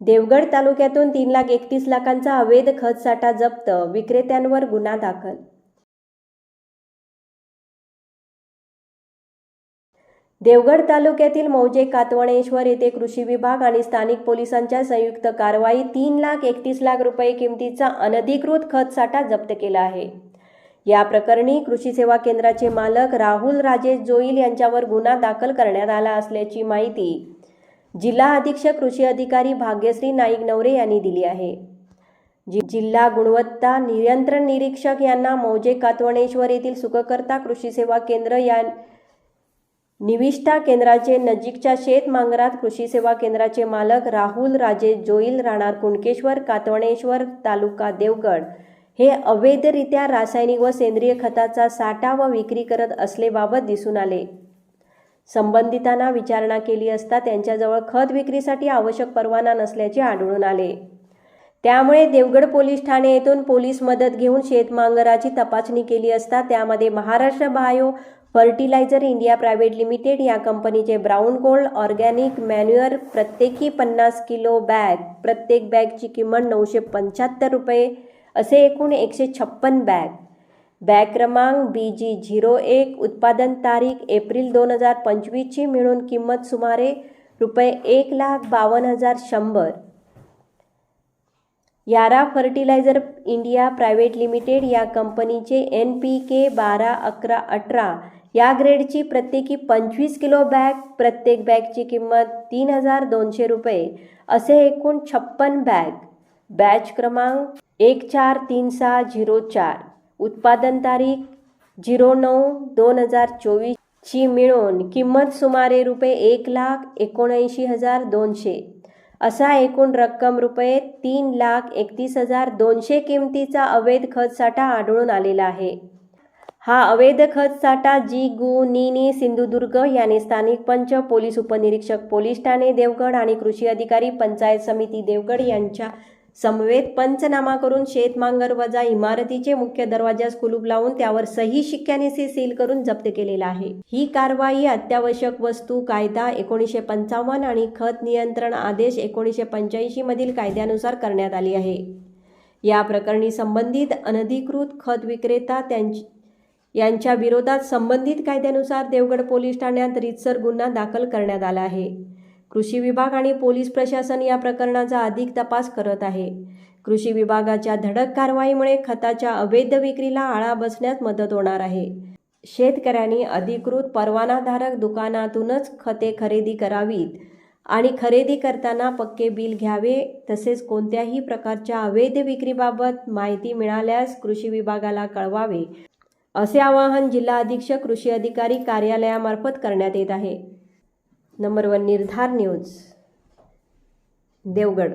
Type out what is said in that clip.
देवगड तालुक्यातून तीन लाख एकतीस लाखांचा अवैध खत साठा जप्त विक्रेत्यांवर गुन्हा दाखल. देवगड तालुक्यातील मौजे कातवणेश्वर येथे कृषी विभाग आणि स्थानिक पोलिसांच्या संयुक्त कारवाई तीन लाख एकतीस लाख रुपये किमतीचा अनधिकृत खत साठा जप्त केला आहे. या प्रकरणी कृषी सेवा केंद्राचे मालक राहुल राजेश जोईल यांच्यावर गुन्हा दाखल करण्यात आला असल्याची माहिती जिल्हा अधीक्षक कृषी अधिकारी भाग्यश्री नाईक नवरे यांनी दिली आहे. जि जिल्हा गुणवत्ता नियंत्रण निरीक्षक यांना मौजे कातवणेश्वर येथील सुखकर्ता कृषी सेवा केंद्र या निविष्ठा केंद्राचे नजीकच्या शेत मांगरात कृषी सेवा केंद्राचे मालक राहुल राजे जोईल राहणार कुणकेश्वर कातवणेश्वर तालुका देवगड हे अवैधरित्या रासायनिक व सेंद्रिय खताचा साठा व विक्री करत असलेबाबत दिसून आले. संबंधितांना विचारणा केली असता त्यांच्याजवळ खत विक्रीसाठी आवश्यक परवाना नसल्याचे आढळून आले. त्यामुळे देवगड पोलीस ठाणे येथून पोलीस मदत घेऊन शेतमांगराची तपासणी केली असता त्यामध्ये Maharashtra bio fertiliser India private limited या कंपनीचे ब्राऊन गोल्ड ऑर्गॅनिक मॅन्युअर प्रत्येकी पन्नास किलो बॅग प्रत्येक बॅगची किंमत नऊशे पंच्याहत्तर रुपये असे एकूण एकशे छप्पन बॅग. बॅग क्रमांक बी जी झिरो एक उत्पादन तारीख एप्रिल दोन हजार पंचवीसची मिळून किंमत सुमारे रुपये एक लाख बावन्न हजार शंभर. यारा फर्टिलायझर इंडिया प्रायव्हेट लिमिटेड या कंपनीचे एन पी के बारा अकरा अठरा या ग्रेडची प्रत्येकी पंचवीस किलो बॅग प्रत्येक बॅगची किंमत तीन हजार दोनशे रुपये असे एकूण छप्पन बॅग. बॅच क्रमांक एक चार तीन सहा झिरो चार. उत्पादन तारीख झिरो नऊ दोन हजार चोवीसची मिळून किंमत सुमारे रुपये एक लाख एकोणऐंशी हजार दोनशे. असा एकूण रक्कम रुपये तीन लाख एकतीस हजार दोनशे किमतीचा अवैध खत साठा आढळून आलेला आहे. हा अवैध खत साठा जी गु नी सिंधुदुर्ग याने स्थानिक पंच पोलीस उपनिरीक्षक पोलीस ठाणे देवगड आणि कृषी अधिकारी पंचायत समिती देवगड यांच्या समवेत पंचनामा करून शेतमांगर वजा इमारतीचे मुख्य दरवाजास कुलूप लावून त्यावर सही शिक्क्यानिशी सील करून जप्त केलेला आहे. ही कारवाई अत्यावश्यक वस्तू कायदा एकोणीसशे पंचावन्न आणि खत नियंत्रण आदेश एकोणीसशे पंच्याऐंशी मधील कायद्यानुसार करण्यात आली आहे. या प्रकरणी संबंधित अनधिकृत खत विक्रेता त्यांची यांच्या विरोधात संबंधित कायद्यानुसार देवगड पोलीस ठाण्यात रितसर गुन्हा दाखल करण्यात आला आहे. कृषी विभाग आणि पोलीस प्रशासन या प्रकरणाचा अधिक तपास करत आहे. कृषी विभागाच्या धडक कारवाईमुळे खताच्या अवैध विक्रीला आळा बसण्यास मदत होणार आहे. शेतकऱ्यांनी अधिकृत परवानाधारक दुकानातूनच खते खरेदी करावीत आणि खरेदी करताना पक्के बिल घ्यावे तसेच कोणत्याही प्रकारच्या अवैध विक्रीबाबत माहिती मिळाल्यास कृषी विभागाला कळवावे असे आवाहन जिल्हा अधीक्षक कृषी अधिकारी कार्यालयामार्फत करण्यात येत आहे. Number one Nirdhar news Devgad.